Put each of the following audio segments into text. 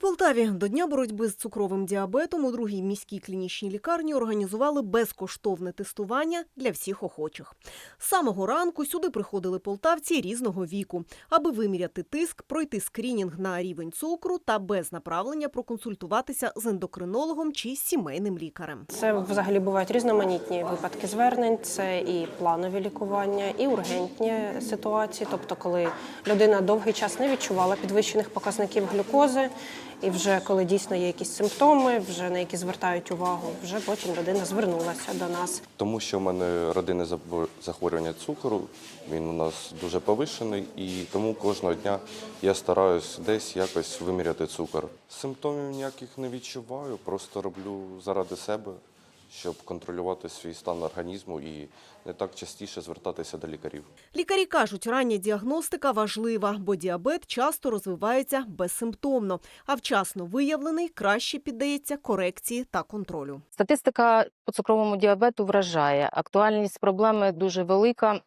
Полтаві до дня боротьби з цукровим діабетом у другій міській клінічній лікарні організували безкоштовне тестування для всіх охочих. З самого ранку сюди приходили полтавці різного віку, аби виміряти тиск, пройти скрінінг на рівень цукру та без направлення проконсультуватися з ендокринологом чи сімейним лікарем. Це взагалі бувають різноманітні випадки звернень. Це і планові лікування, і ургентні ситуації, тобто, коли людина довгий час не відчувала підвищених показників глюкози, і вже коли дійсно є якісь симптоми, вже на які звертають увагу, вже потім людина звернулася до нас. Тому що в мене родинне захворювання цукру, він у нас дуже повишений, і тому кожного дня я стараюсь десь якось виміряти цукор. Симптомів ніяких не відчуваю, просто роблю заради себе, щоб контролювати свій стан організму і не так частіше звертатися до лікарів. Лікарі кажуть, рання діагностика важлива, бо діабет часто розвивається безсимптомно, а вчасно виявлений краще піддається корекції та контролю. Статистика по цукровому діабету вражає. Актуальність проблеми дуже велика,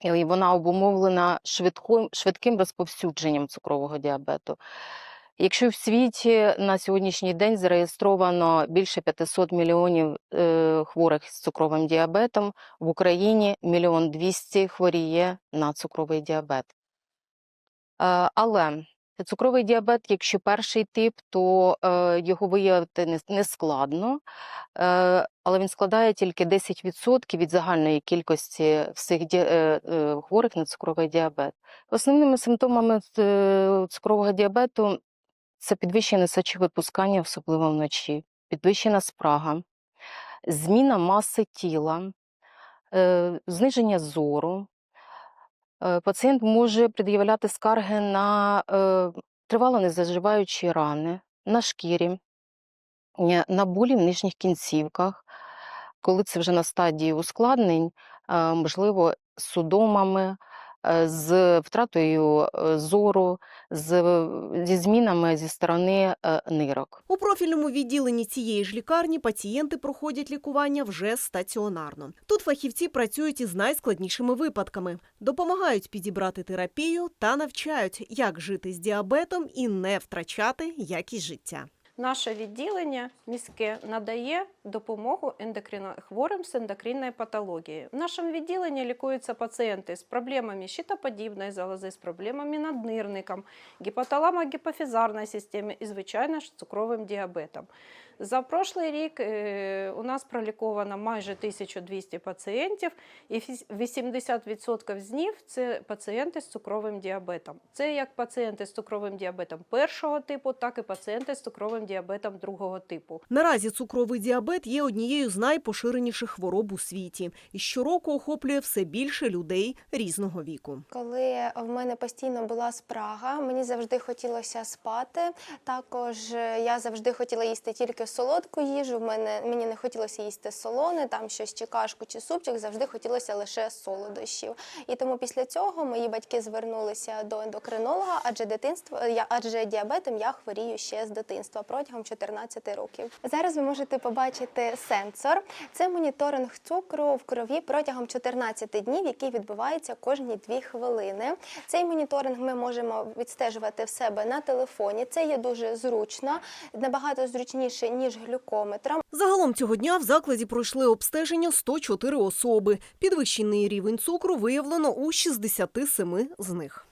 і вона обумовлена швидким, швидким розповсюдженням цукрового діабету. Якщо в світі на сьогоднішній день зареєстровано більше 500 мільйонів е, хворих з цукровим діабетом, в Україні мільйон 200 хворіє на цукровий діабет. Е, але цукровий діабет, якщо перший тип, то е, його виявити не, складно, але він складає тільки 10% від загальної кількості всіх хворих на цукровий діабет. Основними симптомами цукрового діабету це підвищене сечовипускання, особливо вночі, підвищена спрага, зміна маси тіла, е, зниження зору. Е, Пацієнт може пред'являти скарги на е, тривало незаживаючі рани на шкірі, на болі в нижніх кінцівках. Коли це вже на стадії ускладнень, можливо, судомами, з втратою е, зору, з, зі змінами зі сторони нирок. У профільному відділенні цієї ж лікарні пацієнти проходять лікування вже стаціонарно. Тут фахівці працюють із найскладнішими випадками, допомагають підібрати терапію та навчають, як жити з діабетом і не втрачати якість життя. Наше відділення міське надає допомогу ендокрино... хворим з ендокринною патологією. В нашому відділенні лікуються пацієнти з проблемами щитоподібної залози, з проблемами наднирником, гіпоталамо-гіпофізарної системи і, звичайно ж, цукровим діабетом. За прошлий рік е, у нас проліковано майже 1200 пацієнтів, і 80% з них це пацієнти з цукровим діабетом. Це як пацієнти з цукровим діабетом першого типу, так і пацієнти з цукровим діабетом другого типу. Наразі цукровий діабет є однією з найпоширеніших хвороб у світі і щороку охоплює все більше людей різного віку. Коли в мене постійно була спрага, мені завжди хотілося спати. Також е, я завжди хотіла їсти тільки солодку їжу. В мене мені не хотілося їсти солоне, там щось чи кашку, чи супчик, завжди хотілося лише солодощів. І тому після цього мої батьки звернулися до ендокринолога, адже дитинство я адже діабетом я хворію ще з дитинства протягом 14 років. Зараз ви можете побачити сенсор. Це моніторинг цукру в крові протягом 14 днів, який відбувається кожні 2 хвилини. Цей моніторинг ми можемо відстежувати в себе на телефоні. Це є дуже зручно, набагато зручніше ніж глюкометром. Загалом цього дня в закладі пройшли обстеження 104 особи. Підвищений рівень цукру виявлено у 67 з них.